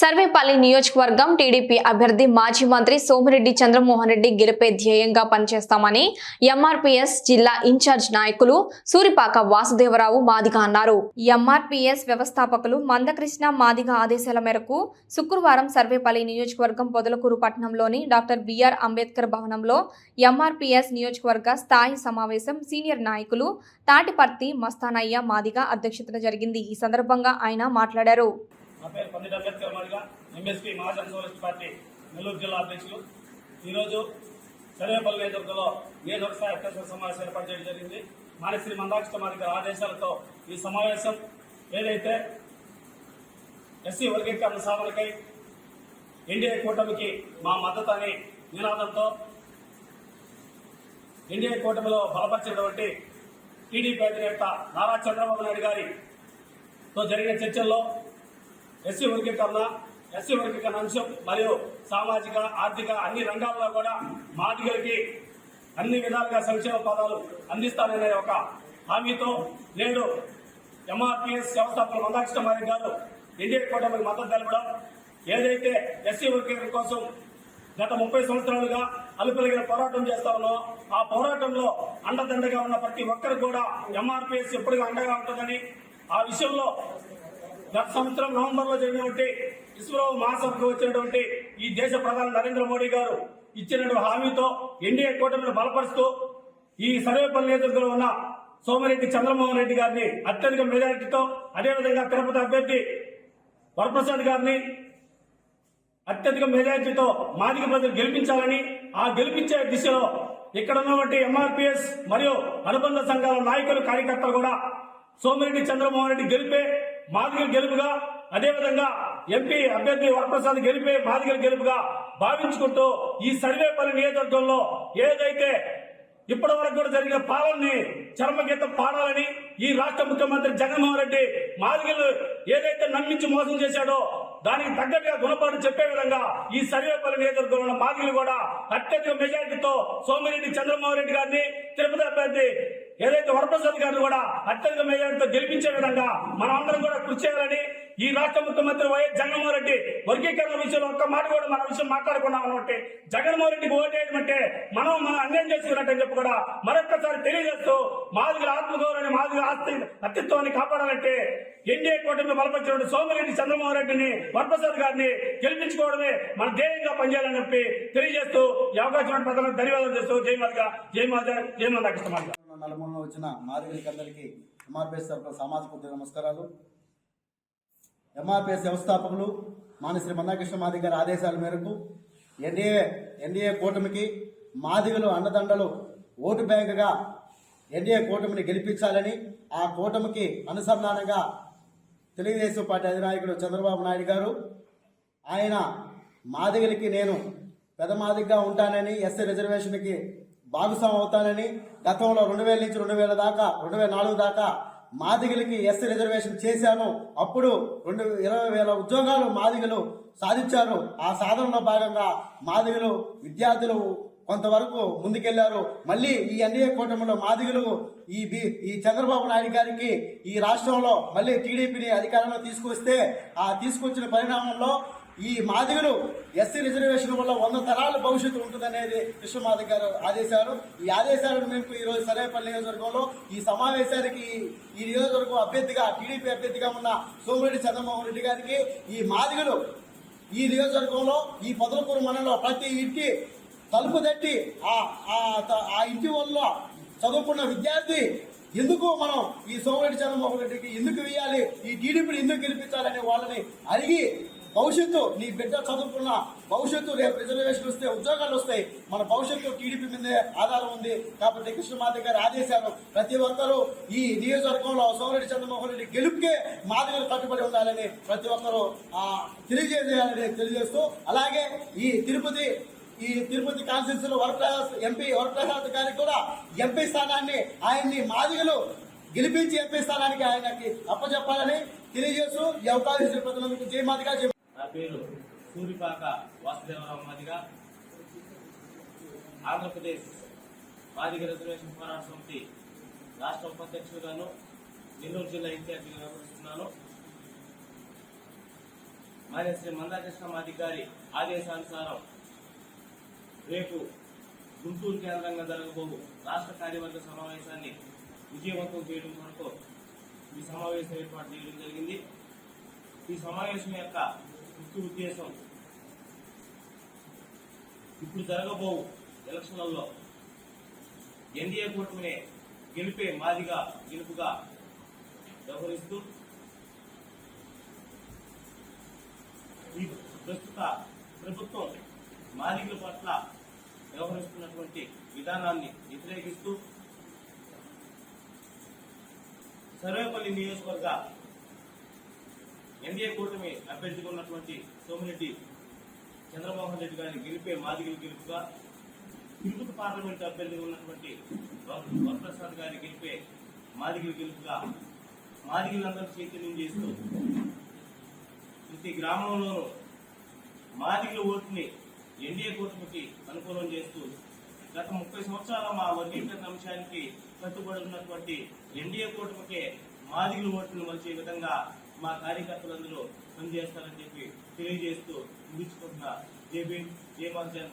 సర్వేపల్లి నియోజకవర్గం టీడీపీ అభ్యర్థి మాజీ మంత్రి సోమిరెడ్డి చంద్రమోహన్ రెడ్డి గెలిపే ధ్యేయంగా పనిచేస్తామని ఎంఆర్పీఎస్ జిల్లా ఇన్ఛార్జ్ నాయకులు సూరిపాక వాసుదేవరావు మాదిగ అన్నారు. ఎంఆర్పీఎస్ వ్యవస్థాపకులు మందకృష్ణ మాదిగ ఆదేశాల మేరకు శుక్రవారం సర్వేపల్లి నియోజకవర్గం పొదలకూరు పట్టణంలోని డాక్టర్ బిఆర్ అంబేద్కర్ భవనంలో ఎంఆర్పీఎస్ నియోజకవర్గ స్థాయి సమావేశం సీనియర్ నాయకులు తాటిపర్తి మస్తానయ్య మాదిగ అధ్యక్షతన జరిగింది. ఈ సందర్భంగా ఆయన మాట్లాడారు. నా పేరు పండిట్ అంబేద్కర్ మాదిగా ఎంఎస్పీ మహాజన సోరెస్ట్ పార్టీ నెల్లూరు జిల్లా అధ్యక్షులు. ఈరోజు సర్వేపల్లి నేతృత్వంలో నేను ఒకసారి అత్యవసర సమావేశం ఏర్పాటు చేయడం జరిగింది. మానశ్రీ మందాక్ష మాదిగ ఆదేశాలతో ఈ సమావేశం ఏదైతే ఎస్సీ వర్గీకరణ సాధనకై ఎన్డీఏ కూటమికి మా మద్దతు అనే నినాదంతో ఎన్డీఏ కూటమిలో బలపరిచినటువంటి టీడీపీ అధినేత నారా చంద్రబాబు నాయుడు గారితో జరిగిన చర్చల్లో ఎస్సీ వర్గీకరణ ఎస్సీ వర్గీకరణ అంశం మరియు సామాజిక ఆర్థిక అన్ని రంగాల్లో కూడా మాదిగలకి అన్ని విధాలుగా సంక్షేమ పదాలు అందిస్తాననే ఒక హామీతో నేడు ఎంఆర్పిఎస్ వ్యవస్థాపకులు మందాకృష్ణ మారి గారు ఎన్డీఏ కూటమికి మద్దతు తెలపడం ఏదైతే ఎస్సీ వర్గీకరణ కోసం గత ముప్పై సంవత్సరాలుగా అలుపెలిగిన పోరాటం చేస్తా ఉన్నాం ఆ పోరాటంలో అండదండగా ఉన్న ప్రతి ఒక్కరు కూడా ఎంఆర్పిఎస్ ఎప్పుడుగా అండగా ఉంటుందని ఆ విషయంలో గత సంవత్సరం నవంబర్లో జరిగినటువంటి ఇస్రో మహాసభకు వచ్చినటువంటి ఈ దేశ ప్రధాని నరేంద్ర మోడీ గారు ఇచ్చినటువంటి హామీతో ఎన్డీఏ కూటమిని బలపరుస్తూ ఈ సర్వేపల్లి నేతృత్వంలో ఉన్న సోమిరెడ్డి చంద్రమోహన్ రెడ్డి గారిని అత్యధిక మెజారిటీతో అదేవిధంగా తిరుపతి అభ్యర్థి వరప్రసాద్ గారిని అత్యధిక మెజారిటీతో మాదిక ప్రజలు గెలిపించాలని ఆ గెలిపించే దిశలో ఇక్కడ ఉన్నటువంటి ఎంఆర్పిఎస్ మరియు అనుబంధ సంఘాల నాయకులు కార్యకర్తలు కూడా సోమిరెడ్డి చంద్రమోహన్ రెడ్డి గెలిపే మాదిగల గెలుపుగా అదేవిధంగా ఎంపీ అభ్యర్థి వరప్రసాద్ గెలిపే మాదిగల గెలుపుగా భావించుకుంటూ ఈ సర్వేపల్లి నియోజకవర్గంలో ఏదైతే ఇప్పటి వరకు కూడా జరిగిన పాలనని చర్మగీతం పాడాలని ఈ రాష్ట్ర ముఖ్యమంత్రి జగన్మోహన్ రెడ్డి మాదిగలు ఏదైతే నమ్మించి మోసం చేశాడో దానికి తగ్గట్టుగా గుణపాఠం చెప్పే విధంగా ఈ సర్వేపల్లి నియోజకవర్గంలో ఉన్న మాదిగలు కూడా అత్యధిక మెజారిటీతో సోమిరెడ్డి చంద్రమోహన్ రెడ్డి గారిని తిరుపతి అభ్యర్థి ఏదైతే వరప్రసాద్ గారిని కూడా అత్యధిక మెజారిటీతో గెలిపించే విధంగా మనమందరం కూడా కృషి చేయాలని ఈ రాష్ట్ర ముఖ్యమంత్రి వైఎస్ జగన్మోహన్ రెడ్డి వర్గీకరణ విషయంలో ఒక్క మాట కూడా మన విషయం మాట్లాడుకున్నాం అనమాట జగన్మోహన్ రెడ్డికి ఓటేయడం మనం మన అన్యాయం చేసుకున్నట్టని చెప్పి కూడా మరొక్కసారి తెలియజేస్తూ మాదిగల ఆత్మగౌరవాన్ని మాదిగల ఆస్తి అస్తిత్వాన్ని కాపాడాలంటే ఎన్డీఏ కూటమి బలపరిచిన సోమిరెడ్డి చంద్రమోహన్ రెడ్డిని వరప్రసాద్ గారిని గెలిపించుకోవడమే మన ధ్యేయంగా పనిచేయాలని చెప్పి తెలియజేస్తూ ఈ అవకాశం ప్రజలకు ధన్యవాదాలు చేస్తూ జై మాదిగా జై మాదిగా జై మాదిగా కృష్ణ నలుమూలలో వచ్చిన మాదిగలకి అందరికీ ఎంఆర్పిఎస్ తరఫున సామాజిక ఉద్యోగ నమస్కారాలు. ఎంఆర్పిఎస్ వ్యవస్థాపకులు మానశ్రీ మందాకృష్ణ మాదిగ గారి ఆదేశాల మేరకు ఎన్డీఏ ఎన్డీఏ కూటమికి మాదిగలు అన్నదండలు ఓటు బ్యాంకుగా ఎన్డీఏ కూటమిని గెలిపించాలని ఆ కూటమికి అనుసంధానంగా తెలుగుదేశం పార్టీ అధినాయకుడు చంద్రబాబు నాయుడు గారు ఆయన మాదిగలకి నేను పెద్ద మాదిగగా ఉంటానని ఎస్సీ రిజర్వేషన్కి భాగస్వామి అవుతానని గతంలో రెండు వేల నుంచి రెండు వేల దాకా రెండు వేల నాలుగు దాకా మాదిగలకి ఎస్సీ రిజర్వేషన్ చేశాను. అప్పుడు రెండు ఇరవై వేల ఉద్యోగాలు మాదిగలు సాధించారు. ఆ సాధనలో భాగంగా మాదిగలు విద్యార్థులు కొంతవరకు ముందుకెళ్ళారు. మళ్ళీ ఈ ఎన్డీఏ కూటమిలో మాదిగలు ఈ బి- ఈ చంద్రబాబు నాయుడు గారికి ఈ రాష్ట్రంలో మళ్ళీ టీడీపీని అధికారంలో తీసుకొస్తే ఆ తీసుకొచ్చిన పరిణామంలో ఈ మాదిగలు ఎస్సీ రిజర్వేషన్ వల్ల వంద తరాల భవిష్యత్తు ఉంటుందనేది విశ్వమాధవ్ గారు ఆదేశాలు. ఈ ఆదేశాలను మేము ఈ రోజు సరేపల్లి నియోజకవర్గంలో ఈ సమావేశానికి ఈ నియోజకవర్గం అభ్యర్థిగా టీడీపీ అభ్యర్థిగా ఉన్న సోమిరెడ్డి చంద్రమోహన్ రెడ్డి గారికి ఈ మాదిగలు ఈ నియోజకవర్గంలో ఈ పొదలకూరు మండలంలో ప్రతి ఇంటి తలుపు తట్టి ఆ ఆ- ఆ ఇంటి వల్ల చదువుకున్న విద్యార్థి ఎందుకు మనం ఈ సోమరెడ్డి చంద్రబాబు రెడ్డికి ఎందుకు వేయాలి? ఈ టీడీపీని ఎందుకు గెలిపించాలని వాళ్ళని అడిగి భవిష్యత్తు నీ బిడ్డ చదువుకున్న భవిష్యత్తు రేపు రిజర్వేషన్ వస్తే ఉద్యోగాలు వస్తాయి మన భవిష్యత్తు టీడీపీ మీదే ఆధారం ఉంది. కాబట్టి కృష్ణమాధవ్ గారి ఆదేశాలు ప్రతి ఒక్కరూ ఈ నియోజకవర్గంలో సోమరెడ్డి చంద్రమోహన్ రెడ్డి గెలుపుకే మాదిగలు కట్టుబడి ఉండాలని ప్రతి ఒక్కరూ తెలియజేయాలని తెలియజేస్తూ అలాగే ఈ తిరుపతి ఈ తిరుపతి కాన్స్టిట్యూన్సీలో వరప్రసాద్ ఎంపీ వరప్రసాద్ గారికి కూడా ఎంపీ స్థానాన్ని ఆయన్ని మాదిగలు గెలిపించి ఎంపీ స్థానానికి ఆయనకి అప్పచెప్పాలని తెలియజేస్తూ ఈ అవకాశం ఇచ్చిన ప్రజలందరికీ జై మాదిగా జై నా పేరు సూరిపాక వాసుదేవరావు మాదిగా. ఆంధ్రప్రదేశ్ మాదిగ రిజర్వేషన్ పోరాట సమితి రాష్ట్ర ఉపాధ్యక్షుడుగాను నెల్లూరు జిల్లా ఇన్ఛార్జిగా వ్యవహరిస్తున్నాను. మరి శ్రీ మందాకృష్ణ మాదిగారి ఆదేశానుసారం రేపు గుంటూరు కేంద్రంగా జరగబోవు రాష్ట్ర కార్యవర్గ సమావేశాన్ని విజయవంతం చేయడం కొరకు ఈ సమావేశం ఏర్పాటు చేయడం జరిగింది. ఈ సమావేశం యొక్క ముఖ్య ఉద్దేశం ఇప్పుడు జరగబోవు ఎలక్షన్లలో ఎన్డీఏ కూటమిని గెలిపే మాదిగా గెలుపుగా వ్యవహరిస్తూ ఈ ప్రస్తుత ప్రభుత్వం మాదిగల పట్ల వ్యవహరిస్తున్నటువంటి విధానాన్ని వ్యతిరేకిస్తూ సర్వేపల్లి నియోజకవర్గ ఎన్డీఏ కూటమి అభ్యర్థిగా ఉన్నటువంటి సోమిరెడ్డి చంద్రమోహన్ రెడ్డి గారిని గెలిపే మాదిగల గెలుపుగా తిరుపతి పార్లమెంట్ అభ్యర్థిగా ఉన్నటువంటి వరప్రసాద్ గారి గెలిపే మాదిగిరి గెలుపుగా మాదిగలందరూ చైతన్యం చేస్తూ ప్రతి గ్రామంలోనూ మాదిగల ఓటుని ఎన్డీఏ కూటమికి అనుకూలం చేస్తూ గత ముప్పై సంవత్సరాల మా వర్గీకరణ అంశానికి కట్టుబడి ఉన్నటువంటి ఎన్డీఏ కూటమికే మాదిగల ఓట్లు మలిచే విధంగా మా కార్యకర్తలందరూ పనిచేస్తారని చెప్పి తెలియజేస్తూ ముగించుకుంటున్న. జేబీ జే మహజన్